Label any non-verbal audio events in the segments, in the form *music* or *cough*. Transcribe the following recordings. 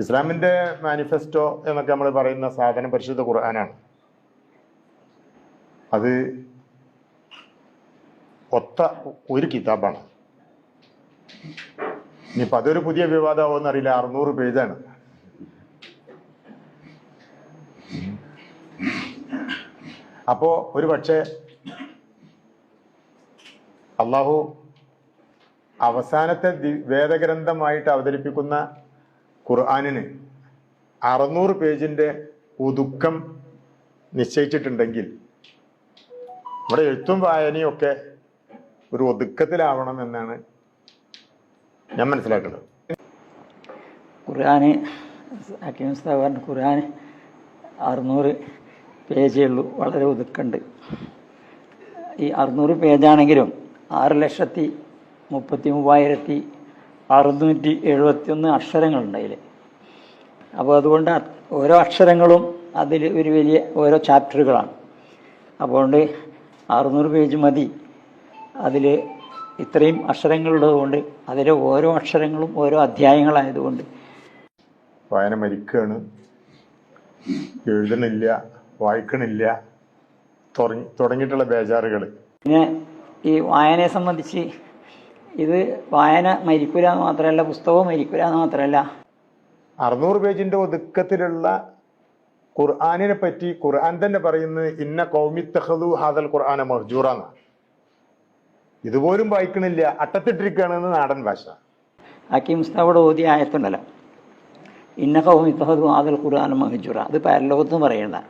ഇസ്ലാമിന്റെ മാനിഫെസ്റ്റോ എന്നൊക്കെ നമ്മൾ പറയുന്ന സാധനം പരിശുദ്ധ ഖുർആനാണ്. അത് ഒത്ത ഒരു കിതാബാണ്. ഇനിയിപ്പോൾ അതൊരു പുതിയ വിവാദമാവുമെന്ന് അറിയില്ല. അറുന്നൂറ് പേജാണ്. അപ്പോ ഒരു പക്ഷേ അള്ളാഹു അവസാനത്തെ വേദഗ്രന്ഥമായിട്ട് അവതരിപ്പിക്കുന്ന ഖുർആാനിന് അറുന്നൂറ് പേജിന്റെ ഒതുക്കം നിശ്ചയിച്ചിട്ടുണ്ടെങ്കിൽ നമ്മുടെ എഴുത്തും വായനയും ഒക്കെ ഒരു ഒതുക്കത്തിലാവണം എന്നാണ് ഞാൻ മനസ്സിലാക്കുന്നത്. ഖുർആാന് ഹക്കീം ഖുർആൻ അറുന്നൂറ് പേജേ ഉള്ളൂ വളരെ ഒതുക്കുണ്ട്. ഈ അറുന്നൂറ് പേജാണെങ്കിലും ആറ് ലക്ഷത്തി മുപ്പത്തി മൂവായിരത്തി അറുന്നൂറ്റി എഴുപത്തി ഒന്ന് അക്ഷരങ്ങളുണ്ട് അതിൽ അപ്പോൾ അതുകൊണ്ട് ഓരോ അക്ഷരങ്ങളും അതിൽ ഒരു വലിയ ഓരോ ചാപ്റ്ററുകളാണ്. അതുകൊണ്ട് അറുന്നൂറ് പേജ് മതി. അതിൽ ഇത്രയും അക്ഷരങ്ങളുള്ളതുകൊണ്ട് അതിലെ ഓരോ അക്ഷരങ്ങളും ഓരോ അധ്യായങ്ങളായതുകൊണ്ട്. വായന മരിക്കുകയാണ് എഴുതണില്ല വായിക്കണില്ല. തുടങ്ങി തുടങ്ങിയിട്ടുള്ള ബേജാറുകൾ പിന്നെ ഈ വായനയെ സംബന്ധിച്ച് ഇത് വായന മരിക്കൂല എന്ന് മാത്രമല്ല പുസ്തകവും മരിക്കൂല എന്ന് മാത്രമല്ല അറുന്നൂറ് പേജിന്റെ ഒതുക്കത്തിലുള്ള ഖുർആാനിനെ പറ്റി ഖുർആൻ തന്നെ പറയുന്നത് ഇന്ന കൗമി തഹദു ഹാദൽ ഖുർആന മഹ്ജൂറാന്ന ഇതുപോലും വായിക്കണില്ല. അട്ടത്തിട്ടിരിക്കുകയാണെന്ന് നാടൻ ഭാഷ. അക്കി മുസ്താവോട് ഓതി ആയത്തുണ്ടല്ലോ. ഇന്ന കൗമി തഹദു ഹാദൽ ഖുർആാന മഹജൂറ അത് പാരലോകത്ത് പറയുന്നതാണ്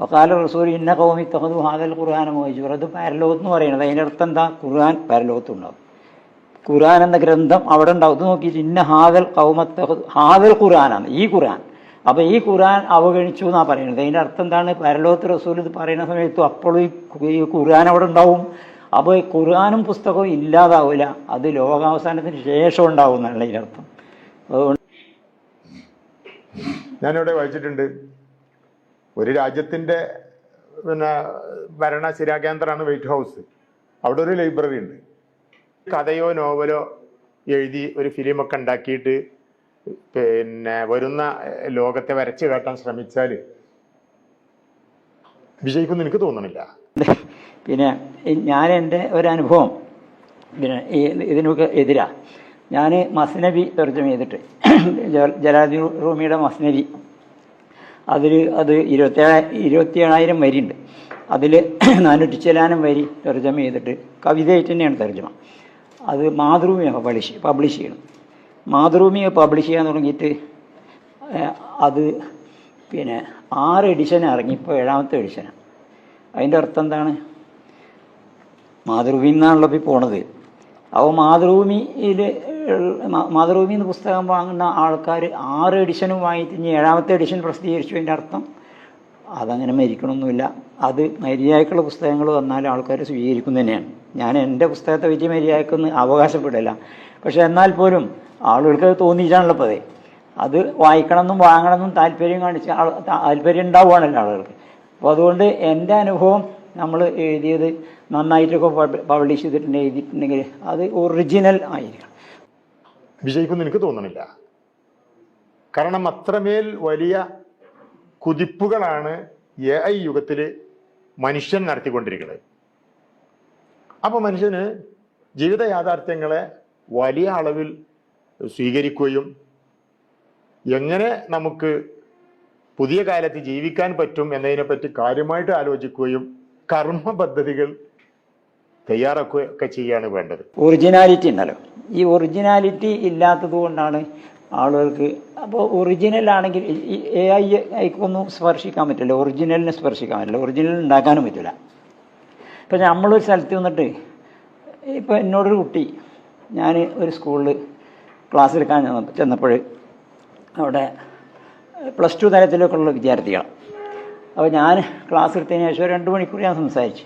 വക്കാല റസൂൽ ഇന്ന കൗമി തഹദു ഹാദൽ ഖുർആാന മഹ്ജൂറ അത് പാരലോകത്ത് പറയുന്നത് അതിന്റെ അർത്ഥം എന്താ? ഖുർആൻ പാരലോകത്തുണ്ടാവും. ഖുർആൻ എന്ന ഗ്രന്ഥം അവിടെ ഉണ്ടാവും. ഇത് നോക്കിയിട്ട് ഇന്ന ഹാദൽ കൗമത്ത് ഹാദൽ ഖുർആനാണ് ഈ ഖുർആൻ. അപ്പോൾ ഈ ഖുർആൻ അവഗണിച്ചു എന്നാണ് പറയുന്നത്. അതിന്റെ അർത്ഥം എന്താണ്? പരലോകത്ത് റസൂൽ ഇത് പറയുന്ന സമയത്തും അപ്പോഴും ഈ ഖുർആൻ അവിടെ ഉണ്ടാവും. അപ്പോൾ ഈ ഖുർആനും പുസ്തകവും ഇല്ലാതാവില്ല. അത് ലോകാവസാനത്തിന് ശേഷം ഉണ്ടാവും എന്നുള്ള അതിന്റെ അർത്ഥം. അതുകൊണ്ട് ഞാനിവിടെ വായിച്ചിട്ടുണ്ട്. ഒരു രാജ്യത്തിന്റെ പിന്നെ ഭരണ സ്ഥിരാകേന്ദ്രമാണ് വൈറ്റ് ഹൗസ്. അവിടെ ഒരു ലൈബ്രറി ഉണ്ട്. കഥയോ നോവലോ എഴുതി ഒരു ഫിലിമൊക്കെ ഉണ്ടാക്കിയിട്ട് പിന്നെ വരുന്ന ലോകത്തെ വരച്ചു കാട്ടാൻ ശ്രമിച്ചാൽ വിജയിക്കുമെന്ന് എനിക്ക് തോന്നണില്ല. *laughs* പിന്നെ ഞാൻ എന്റെ ഒരനുഭവം പിന്നെ ഇതിനൊക്കെ എതിരാ. ഞാൻ മസ്നബി തർജമ ചെയ്തിട്ട് *clears throat* ജലാദി റൂമിയുടെ മസ്നബി. അതിൽ അത് ഇരുപത്തേഴ ഇരുപത്തിയേഴായിരം വരിയുണ്ട്. അതിൽ *clears throat* നാനൂറ്റി ചിലാനം വരി തർജമ ചെയ്തിട്ട് കവിതയായിട്ട് തന്നെയാണ് തർജമ. അത് മാതൃഭൂമി പബ്ലിഷ് പബ്ലിഷ് ചെയ്യണം. മാതൃഭൂമി പബ്ലിഷ് ചെയ്യാൻ തുടങ്ങിയിട്ട് അത് പിന്നെ ആറ് എഡിഷൻ ഇറങ്ങി ഇപ്പോൾ ഏഴാമത്തെ എഡിഷനാണ് അതിന്റെ അർത്ഥം എന്താണ്? മാതൃഭൂമി എന്നാണല്ലോ ഇപ്പോൾ പോണത്. അപ്പോൾ മാതൃഭൂമിയിൽ മാതൃഭൂമി എന്ന പുസ്തകം വാങ്ങുന്ന ആൾക്കാർ ആറ് എഡിഷനും വാങ്ങിയിട്ട് ഇനി ഏഴാമത്തെ എഡിഷൻ പ്രസിദ്ധീകരിച്ചു അതിന്റെ അർത്ഥം അതങ്ങനെ മരിക്കണമൊന്നുമില്ല അത് മര്യാദക്കുള്ള പുസ്തകങ്ങൾ വന്നാൽ ആൾക്കാർ സ്വീകരിക്കും തന്നെയാണ് ഞാൻ എന്റെ പുസ്തകത്തെ പറ്റി മര്യാദക്കൊന്ന് അവകാശപ്പെടില്ല. പക്ഷെ എന്നാൽ പോലും ആളുകൾക്ക് തോന്നിയിട്ടാണല്ലോ പതേ അത്. വായിക്കണമെന്നും വാങ്ങണമെന്നും താല്പര്യം കാണിച്ച് താല്പര്യം ഉണ്ടാവുകയാണല്ലോ ആളുകൾക്ക്. അപ്പോൾ അതുകൊണ്ട് എന്റെ അനുഭവം നമ്മൾ എഴുതിയത് നന്നായിട്ടൊക്കെ പബ്- പബ്ലിഷ് ചെയ്തിട്ടുണ്ട് എഴുതിയിട്ടുണ്ടെങ്കിൽ അത് ഒറിജിനൽ ആയിരിക്കണം. വിജയിക്കുമെന്ന് എനിക്ക് തോന്നണില്ല. കാരണം അത്രമേൽ വലിയ കുതിപ്പുകളാണ് എ ഐ യുഗത്തിൽ മനുഷ്യൻ നടത്തിക്കൊണ്ടിരിക്കുന്നത്. അപ്പൊ മനുഷ്യന് ജീവിത യാഥാർത്ഥ്യങ്ങളെ വലിയ അളവിൽ സ്വീകരിക്കുകയും എങ്ങനെ നമുക്ക് പുതിയ കാലത്ത് ജീവിക്കാൻ പറ്റും എന്നതിനെപ്പറ്റി കാര്യമായിട്ട് ആലോചിക്കുകയും കർമ്മ പദ്ധതികൾ തയ്യാറാക്കുകയൊക്കെ ചെയ്യാണ് വേണ്ടത്. ഒറിജിനാലിറ്റി ഉണ്ടല്ലോ. ഈ ഒറിജിനാലിറ്റി ഇല്ലാത്തത് കൊണ്ടാണ് ആളുകൾക്ക് അപ്പോൾ ഒറിജിനൽ ആണെങ്കിൽ എ ഐ സ്പർശിക്കാൻ പറ്റില്ല. ഒറിജിനലിനെ സ്പർശിക്കാൻ പറ്റില്ല. ഒറിജിനൽ ഉണ്ടാക്കാനും പറ്റില്ല. ഇപ്പം നമ്മളൊരു സ്ഥലത്ത് വന്നിട്ട് ഇപ്പം എന്നോടൊരു കുട്ടി ഞാൻ ഒരു സ്കൂളിൽ ക്ലാസ് എടുക്കാൻ ചെന്ന- ചെന്നപ്പോൾ അവിടെ പ്ലസ് ടു തലത്തിലൊക്കെയുള്ള വിദ്യാർത്ഥികളാണ് അപ്പോൾ ഞാൻ ക്ലാസ് എടുത്തതിന് ശേഷം ഒരു രണ്ട് മണിക്കൂർ ഞാൻ സംസാരിച്ചു.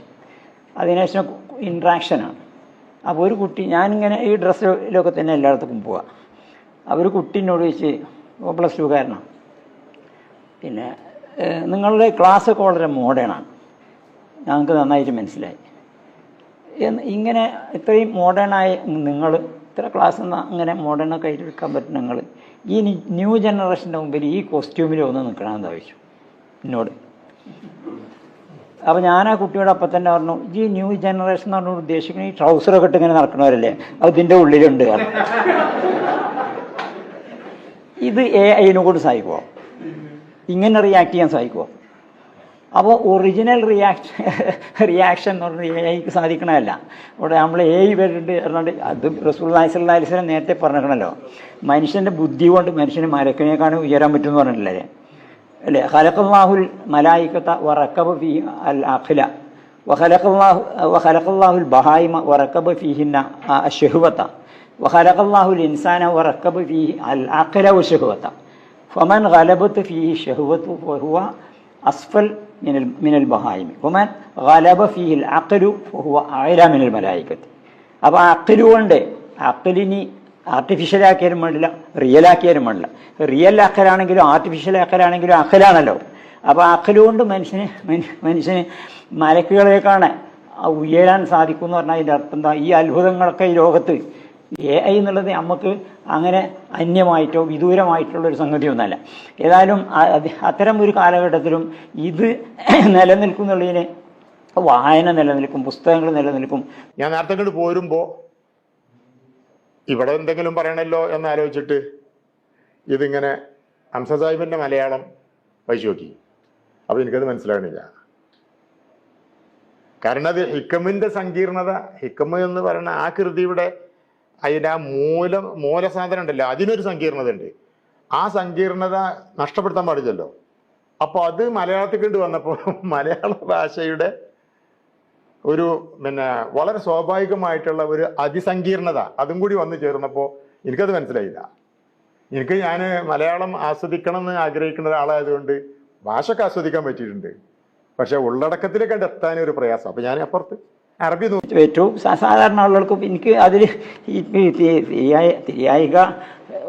അതിനുശേഷം ഇൻട്രാക്ഷനാണ് അപ്പോൾ ഒരു കുട്ടി ഞാനിങ്ങനെ ഈ ഡ്രസ്സിലൊക്കെ തന്നെ എല്ലായിടത്തും പോവുക അപ്പോൾ ഒരു കുട്ടീനോട് ചോദിച്ച് പ്ലസ് കാരനാണ് പിന്നെ നിങ്ങളുടെ ക്ലാസ്സൊക്കെ വളരെ മോഡേണാണ് ഞങ്ങൾക്ക് നന്നായിട്ട് മനസ്സിലായി. എന്ന് ഇങ്ങനെ ഇത്രയും മോഡേണായ നിങ്ങൾ ഇത്ര ക്ലാസ് അങ്ങനെ മോഡേണൊക്കെ ആയിട്ട് എടുക്കാൻ പറ്റും നിങ്ങൾ ഈ ന്യൂ ജനറേഷന്റെ മുമ്പിൽ ഈ കോസ്റ്റ്യൂമിൽ ഒന്ന് നിൽക്കണമെന്ന് ആവശ്യം എന്നോട്. അപ്പോൾ ഞാൻ ആ കുട്ടിയോട് അപ്പം തന്നെ പറഞ്ഞു ഈ ന്യൂ ജനറേഷൻ എന്ന് പറഞ്ഞു ഉദ്ദേശിക്കുന്നത് ഈ ട്രൗസറൊക്കെ ഇട്ട് ഇങ്ങനെ നടക്കണവരല്ലേ? അത് ഇതിന്റെ ഉള്ളിലുണ്ട്. ഇത് എ ഐനെ കൊണ്ട് സഹായിക്കുമോ ഇങ്ങനെ റിയാക്ട് ചെയ്യാൻ സഹായിക്കുമോ അപ്പോൾ ഒറിജിനൽ റിയാക്ഷൻ റിയാക്ഷൻ എന്ന് പറഞ്ഞാൽ എനിക്ക് സാധിക്കണമല്ല ഇവിടെ നമ്മൾ ഏഴ് പേരുണ്ട് പറഞ്ഞുകൊണ്ട് അത് റസൂൽ നായിസ്വല്ലാ അലിസ്ലം നേരത്തെ പറഞ്ഞിട്ടുണ്ടല്ലോ. മനുഷ്യന്റെ ബുദ്ധി കൊണ്ട് മനുഷ്യന് മരക്കിനേക്കാണ് ഉയരാൻ പറ്റുമെന്ന് പറഞ്ഞിട്ടില്ലേ? അല്ലേ? ഖലഖല്ലാഹുൽ മലായിക്കത്ത വറക്കബ് ഫി അൽ അഖില. വഖലഖല്ലാഹു വഖലഖല്ലാഹുൽ ബഹായിമ വറക്കബ് ഫീഹിന്ന അഷ്ഹുവത വഖലഖല്ലാഹുൽ ഇൻസാന വറക്കബ് ഫീഹി അൽ അഖില വശഹുവത ഫമൻ ഹലബത്ത് ഫി ഷഹുവത്തു ഫഹുവ അസ്ഫൽ മിനൽ ബഹായിമി. വമൻ ഗലബ ഫിഹിൽ അക്കലു അഅല മിനൽ മലായിക്കത്തി. അപ്പോൾ അക്കലു കൊണ്ട് അക്കലിനി ആർട്ടിഫിഷ്യൽ ആക്കിയാലും വേണ്ടില്ല റിയൽ ആക്കിയാലും വേണ്ടില്ല റിയൽ അക്കലാണെങ്കിലും ആർട്ടിഫിഷ്യൽ അക്കലാണെങ്കിലും അക്കലാണല്ലോ അപ്പോൾ അക്കലു കൊണ്ട് മനുഷ്യന് മനുഷ്യ- മനുഷ്യന് മലക്കുകളേക്കാണ് ആ ഉയരാൻ സാധിക്കും എന്ന് പറഞ്ഞാൽ അതിന്റെ അർത്ഥം എന്താ? ഈ അത്ഭുതങ്ങളൊക്കെ ഈ ലോകത്ത് എ ഐ എന്നുള്ളത് നമുക്ക് അങ്ങനെ അന്യമായിട്ടോ വിദൂരമായിട്ടുള്ള ഒരു സംഗതിയൊന്നുമല്ല ഏതായാലും അത്തരം ഒരു കാലഘട്ടത്തിലും ഇത് നിലനിൽക്കുന്നുള്ളതിന് വായന നിലനിൽക്കും പുസ്തകങ്ങൾ നിലനിൽക്കും. ഞാൻ നേരത്തെ ഇങ്ങോട്ട് പോരുമ്പോൾ ഇവിടെ എന്തെങ്കിലും പറയണല്ലോ എന്ന് ആലോചിച്ചിട്ട് ഇതിങ്ങനെ ഹംസ സാഹിബിന്റെ മലയാളം വായിച്ചു നോക്കി. അപ്പൊ എനിക്കത് മനസ്സിലാകണില്ല കാരണം അത് ഹിക്കമിന്റെ സങ്കീർണത ഹിക്കമ് എന്ന് പറയുന്ന ആ കൃതിയുടെ അതിന്റെ ആ മൂലം മൂലസാധനം ഉണ്ടല്ലോ അതിനൊരു സങ്കീർണത ഉണ്ട് ആ സങ്കീർണത നഷ്ടപ്പെടുത്താൻ പാടില്ലല്ലോ. അപ്പോൾ അത് മലയാളത്തിൽ കൊണ്ട് വന്നപ്പോൾ *laughs* മലയാള ഭാഷയുടെ ഒരു പിന്നെ വളരെ സ്വാഭാവികമായിട്ടുള്ള ഒരു അതിസങ്കീർണത അതും കൂടി വന്നു ചേർന്നപ്പോൾ എനിക്കത് മനസ്സിലായില്ല. എനിക്ക് ഞാൻ മലയാളം ആസ്വദിക്കണം എന്ന് ആഗ്രഹിക്കുന്ന ഒരാളായതുകൊണ്ട് ഭാഷക്ക് ആസ്വദിക്കാൻ പറ്റിയിട്ടുണ്ട്. പക്ഷെ ഉള്ളടക്കത്തിലേക്ക് കണ്ട് ഒരു പ്രയാസം. അപ്പൊ ഞാൻ അപ്പുറത്ത് അറബി ഏറ്റവും സാധാരണ ആളുകൾക്കും എനിക്ക് അതിൽ തിരിയായ തിരിയായിക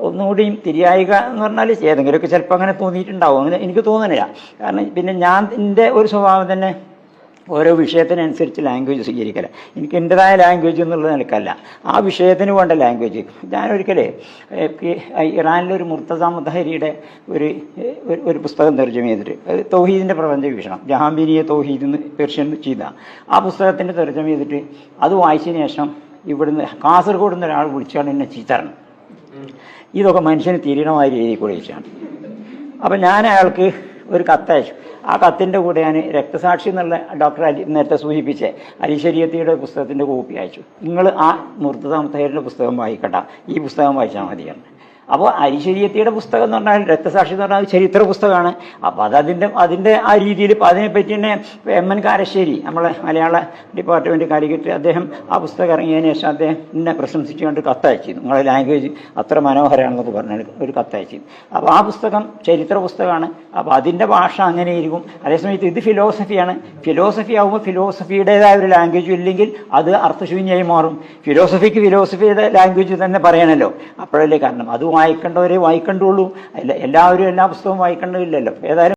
ഒന്നുകൂടിയും തിരിയായിക എന്ന് പറഞ്ഞാൽ ഏതെങ്കിലുമൊക്കെ ചിലപ്പോൾ അങ്ങനെ തോന്നിയിട്ടുണ്ടാവും. അങ്ങനെ എനിക്ക് തോന്നുന്നില്ല കാരണം പിന്നെ ഞാൻ എന്റെ ഒരു സ്വഭാവം തന്നെ ഓരോ വിഷയത്തിനനുസരിച്ച് ലാംഗ്വേജ് സ്വീകരിക്കല. എനിക്ക് എന്റെതായ ലാംഗ്വേജ് എന്നുള്ള നിലക്കല്ല. ആ വിഷയത്തിന് വേണ്ട ലാംഗ്വേജ് ഞാനൊരിക്കലേ ഇറാനിലൊരു മുർത്തസ മുദഹരിയുടെ ഒരു ഒരു- പുസ്തകം തർജമ ചെയ്തിട്ട് അത് തൗഹീദിന്റെ പ്രപഞ്ച വീക്ഷണം. ജഹാംബീനിയെ തൗഹീദ് എന്ന് പേർഷ്യൻ ചെയ്ത. ആ പുസ്തകത്തിന്റെ തർജമ ചെയ്തിട്ട് അത് വായിച്ചതിന് ശേഷം ഇവിടുന്ന് കാസർഗോഡ് നിന്ന് ഒരാൾ വിളിച്ചാണ് എന്നെ ചീത്തറണം ഇതൊക്കെ മനുഷ്യന് തിരിയണമായ രീതിയിൽ കൂടെ ചോദിച്ചാണ് അപ്പം ഞാൻ അയാൾക്ക് ഒരു കത്തയച്ചു ആ കത്തിന്റെ കൂടെ ഞാൻ രക്തസാക്ഷി എന്നുള്ള ഡോക്ടർ അലി നേരത്തെ സൂചിപ്പിച്ചേ. അലിശരീയത്തിയുടെ പുസ്തകത്തിന്റെ കോപ്പി അയച്ചു. നിങ്ങൾ ആ മുർത്തദ പുസ്തകം വായിക്കട്ട ഈ പുസ്തകം വായിച്ചാൽ മതിയാണ് അപ്പോൾ അരിശരീയത്തിയുടെ പുസ്തകം എന്ന് പറഞ്ഞാൽ രക്തസാക്ഷി എന്ന് പറഞ്ഞാൽ ചരിത്ര പുസ്തകമാണ്. അപ്പോൾ അത് അതിന്റെ അതിന്റെ ആ രീതിയിൽ ഇപ്പോൾ അതിനെപ്പറ്റി തന്നെ എം എൻ കാരശ്ശേരി നമ്മളെ മലയാള ഡിപ്പാർട്ട്മെന്റ് കാലിക്കറ്റ് അദ്ദേഹം ആ പുസ്തകം ഇറങ്ങിയതിന് ശേഷം അദ്ദേഹം എന്നെ പ്രശംസിച്ചുകൊണ്ട് കത്തയച്ചു നിങ്ങളെ ലാംഗ്വേജ് അത്ര മനോഹരമാണെന്നൊക്കെ പറഞ്ഞ ഒരു കത്തയച്ചു അപ്പോൾ ആ പുസ്തകം ചരിത്ര പുസ്തകമാണ്. അപ്പോൾ അതിന്റെ ഭാഷ അങ്ങനെ ഇരിക്കും. അതേസമയത്ത് ഇത് ഫിലോസഫിയാണ് ഫിലോസഫി ആകുമ്പോൾ ഫിലോസഫിയുടേതായ ഒരു ലാംഗ്വേജ് ഇല്ലെങ്കിൽ അത് അർത്ഥശൂന്യമായി മാറും. ഫിലോസഫിക്ക് ഫിലോസഫിയുടെ ലാംഗ്വേജ് തന്നെ പറയണല്ലോ. അപ്പോഴല്ലേ കാരണം. അത് വായിക്കേണ്ടവരെ വായിക്കണ്ടുള്ളൂ എല്ലാവരും എല്ലാ പുസ്തകവും വായിക്കേണ്ടതില്ലല്ലോ. ഏതായാലും